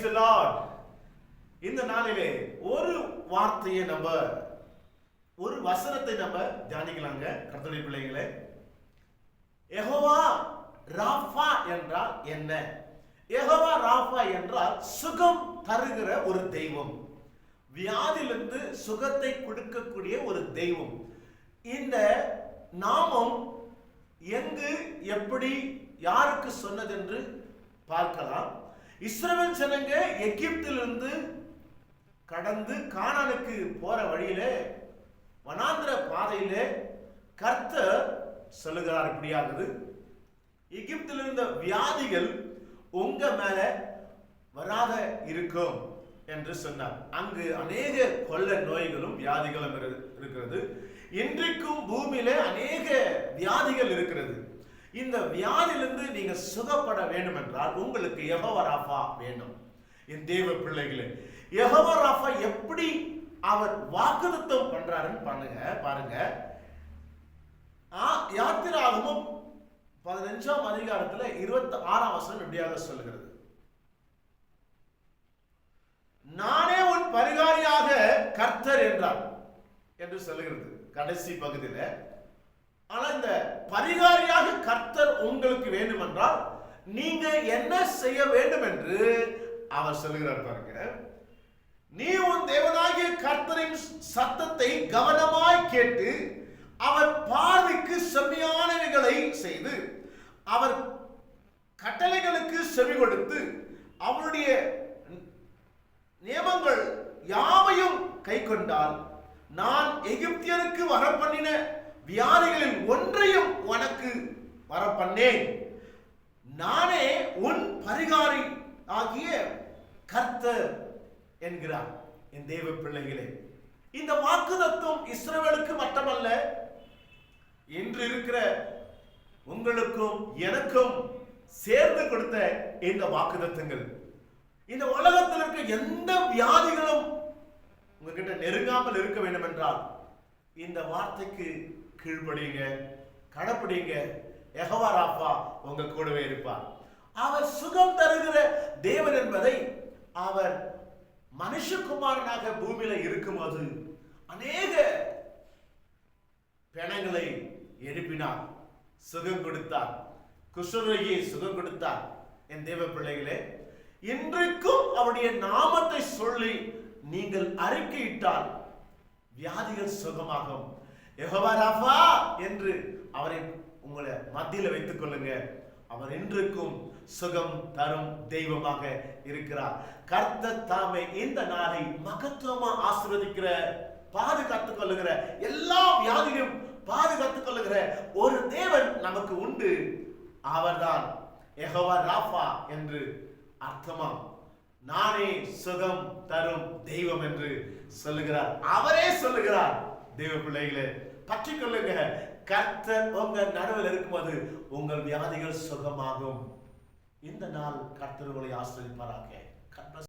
Price Lord இந்த நாளிலே ஒரு வார்த்தையை நம்ம ஒரு வசனத்தை நம்ம தியானிக்கலாங்க கர்த்தருடைய பிள்ளைகளே. எஹோவா ராஃபா என்றால் என்ன? எஹோவா ராஃபா என்றால் சுகம் தருகிற ஒரு தெய்வம். வியாதியிலிருந்து சுகத்தை கொடுக்கக்கூடிய ஒரு தெய்வம். இந்த நாமம் எங்கு எப்படி யாருக்கு சொன்னதென்று பார்க்கலாம். இஸ்ரவேல் ஜனங்க எகிப்திலிருந்து கடந்து கானானுக்கு போற வழியிலே வனாந்திர பாதையிலே கர்த்தர் சொல்லுகிறார் இப்படியாகுது. எகிப்தில் இருந்த வியாதிகள் உங்க மேல வராத இருக்கும் என்று சொன்னார். அங்கு அநேக கொள்ள நோய்களும் வியாதிகளும் இரு- இருக்கிறது. இன்றைக்கும் பூமியில அநேக வியாதிகள் இருக்கிறது. இந்த வியாதியிலிருந்து நீங்க சுகப்பட வேண்டும் என்றால் உங்களுக்கு யெகோவா வேண்டும். என் தேவ பிள்ளைகளே யெகோவா எப்படி அவர் வாக்குத்தத்தம் பண்றாருன்னு பண்ணுங்க பாருங்க. யாத்திராகமும் பதினஞ்சாம் அதிகாரத்துல இருபத்தி ஆறாம் வசனம் இப்படியாக சொல்லுகிறது. நானே உன் பரிகாரியாக கர்த்தர் என்றார். என்று சொல்லுகிறது. கடைசி பகுதியில ஆனால் இந்த பரிகாரியாக கர்த்தர் உங்களுக்கு வேண்டுமென்றால் நீங்க என்ன செய்ய வேண்டும் என்று அவர் சொல்லுகிறார் பாருங்க. நீ உன் தேவனாகிய கர்த்தரின் சத்தத்தை கவனமாய் கேட்டு அவர் பார்வைக்கு செம்மையானவைகளை செய்து அவர் கட்டளைகளுக்கு செவி கொடுத்து அவருடைய நியமங்கள் யாவையும் கை கொண்டால் நான் எகிப்தியருக்கு வரப்பண்ணின வியாதிகளில் ஒன்றையும் உனக்கு வரப்பண்ணேன். நானே உன் பரிகாரி ஆகிய கர்த்தர் என்கிறார் என் தேவ பிள்ளைகளே. இந்த வாக்குதத்துவம் இஸ்ரவேலுக்கு மட்டுமல்ல இன்று இருக்கிற உங்களுக்கும் எனக்கும் சேர்ந்து கொடுத்த இந்த வாக்குதத்துங்கள் இந்த உலகத்தில் இருக்க எந்த வியாதிகளும் உங்ககிட்ட நெருங்காமல் இருக்க வேண்டும் என்றால் இந்த வார்த்தைக்கு கீழ்ப்படியுங்க கடைப்பிடிங்க எகவார் அப்பா உங்க கூடவே இருப்பார். அவர் சுகம் தருகிற தேவன் என்பதை அவர் மனுஷகுமாரனாக பூமியில இருக்கும்போது அநேக பிணங்களை எழுப்பினார். சுகம் கொடுத்தார். குஷ்டரோகியை சுகம் கொடுத்தார். என் தேவ பிள்ளைகளே இன்றைக்கும் அவருடைய நாமத்தை சொல்லி நீங்கள் அறிக்கையிட்டால் வியாதிகள் சுகமாகும். யகோவா என்று அவரை உங்களை மத்தியில் வைத்துக் கொள்ளுங்க. அவர் இன்றைக்கும் சுகம் தரும் தெய்வமாக இருக்கிறார். கர்த்த தாமே இந்த நாளை மகத்துவமா ஆசிர்வதிக்கிற பாதுகாத்துக் கொள்ளுகிற எல்லா வியாதியும் பாதுகாத்துக் கொள்ளுகிற ஒரு தேவன் நமக்கு உண்டு. அவர்தான் யெகோவா ராஃபா என்று அர்த்தமா? நானே சுகம் தரும் தெய்வம் என்று சொல்லுகிறார். அவரே சொல்லுகிறார். தெய்வ பிள்ளைகளே பற்றி கொள்ளுங்க. கர்த்தர் உங்க நடுவில் இருக்கும்போது உங்கள் வியாதிகள் சுகமாகும். இந்த நாள் கர்த்தர் உங்களை ஆசிரியப்பாராக கர்த்தர்